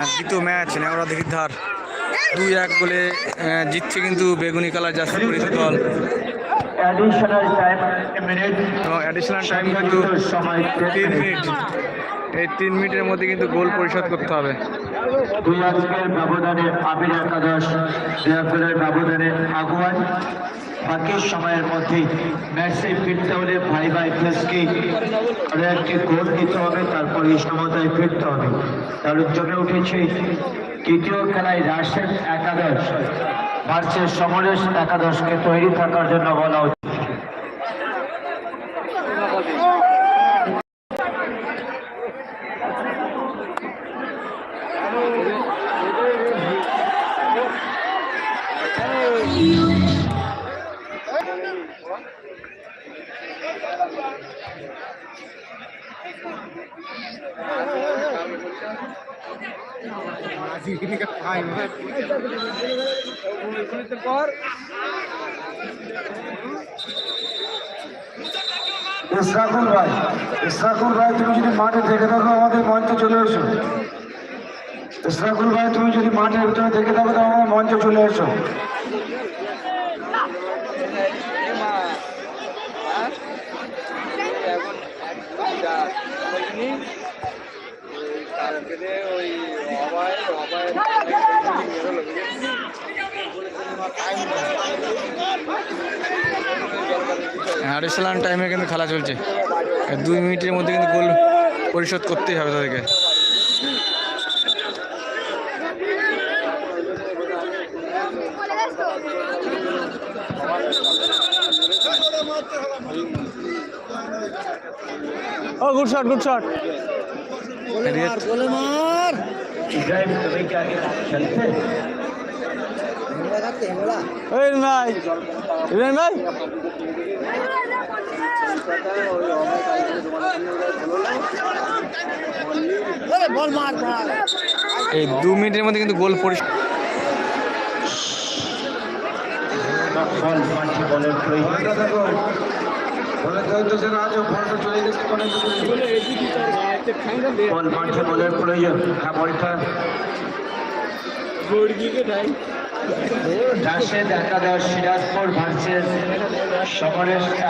দ্বিতীয় ম্যাচ নেওয়া ধার। দুই এক বলে জিতছে কিন্তু বেগুনি কালার জার্সি পরিচিত দল। অ্যাডিশনাল টাইম এবং অ্যাডিশনাল টাইম কিন্তু সময় তিন মিনিট। এই তিন মিনিটের মধ্যে কিন্তু গোল পরিশোধ করতে হবে। দুই আজকের ব্যবধানে আবির একাদশ দুই ব্যবধানে আগুয়ান। বাকি সময়ের মধ্যে ম্যাচে ফিরতে হলে ভাই ভাই প্লেসকে আরও একটি গোল দিতে হবে, তারপর এই সমতায় ফিরতে হবে। তার জমে উঠেছে তৃতীয় খেলায় রাশেদ একাদশ মার্চের সমরেশ একাদশকে তৈরি থাকার জন্য বলা ইসরাকুল ভাই ইসরাকুল ভাই তুমি যদি মাঠে দেখে থাকো, আমাদের মঞ্চে চলে এসো। ইসরাকুল ভাই তুমি যদি মাঠের ভিতরে দেখে থাকো তো আমাদের মঞ্চে চলে এসো। অ্যাডিশনাল টাইমে কিন্তু খেলা চলছে। দুই মিনিটের মধ্যে কিন্তু গোল পরিশোধ করতেই হবে তাদেরকে। ও গুড শট গুড শট ভাই ইব্রাহিম ভাই। এই দু মিনিটের মধ্যে কিন্তু গোল মাঠে বলের প্রয়োজন। বলে দেখো বলে দেখো যে রাজ ফলটা চলে গেছে কোনে বল মাঠে বলের প্রয়োজন হ্যাঁ বলটা একাদশ সিরাজপুর ভার্সেস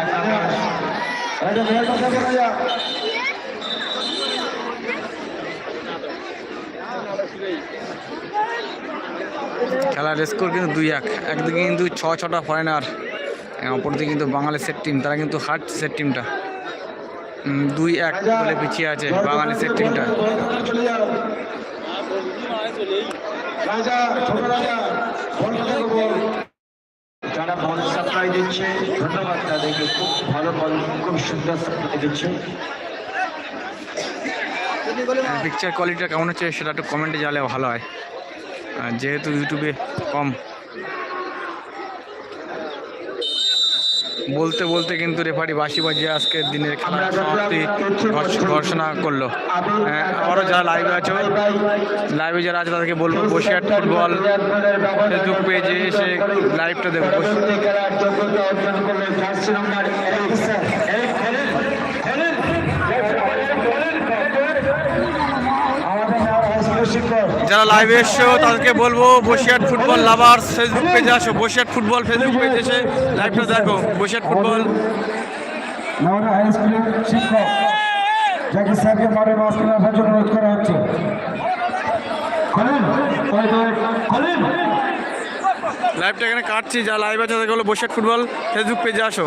একাদশ খেলার স্কোর কিন্তু দুই এক। একদিকে কিন্তু ছ ছটা ফরেনার অপরদিকে কিন্তু বাঙালি সেট টিম তারা কিন্তু হার্ট সেট টিমটা দুই এক বলে পিছিয়ে আছে বাঙালি সেট টিমটা রাজা ছোট রাজা বলটা দেখো বল যারা বল সাপ্লাই দিচ্ছে ধন্যবাদ তাদেরকে। খুব ভালো বল খুব সুন্দর সাপ্লাই দিচ্ছে। পিকচার কোয়ালিটিটা কেমন হচ্ছে সেটা একটু কমেন্টে জানালে ভালো হয়। আর যেহেতু ইউটিউবে কম। বলতে বলতে কিন্তু রেফারি বাসি বাজিয়ে আজকের দিনের খেলার সমাপ্তি ঘোষ- ঘোষণা করল। হ্যাঁ, আবারও যারা লাইভে আছো লাইভে যারা আছে তাদেরকে বলব বসিরহাট ফুটবল ফেসবুক পেজে এসে লাইভটা দেখব বসে- খেলার যোগ্যতা অর্জন করলে জার্সি নাম্বার এইট এই খেলেন খেলেন আমাদের নাম হাইস্কুল শিক্ষক যারা লাইভে এসছো তাদেরকে বলব বসিরহাট ফুটবল লাভার্স ফেসবুক পেজে আসো বসিরহাট ফুটবল ফেসবুক পেজে এসে লাইভটা দেখো বসিরহাট ফুটবল আমাদের হাই স্কুলের শিক্ষক যাকে স্যারকে মাঠে মাঝখানে আসার জন্য অনুরোধ করা হচ্ছে। লাইভটা এখানে কাটছি যা লাইভ আছে তাদেরকে বলো বসিরহাট ফুটবল ফেসবুক পেজে আসো।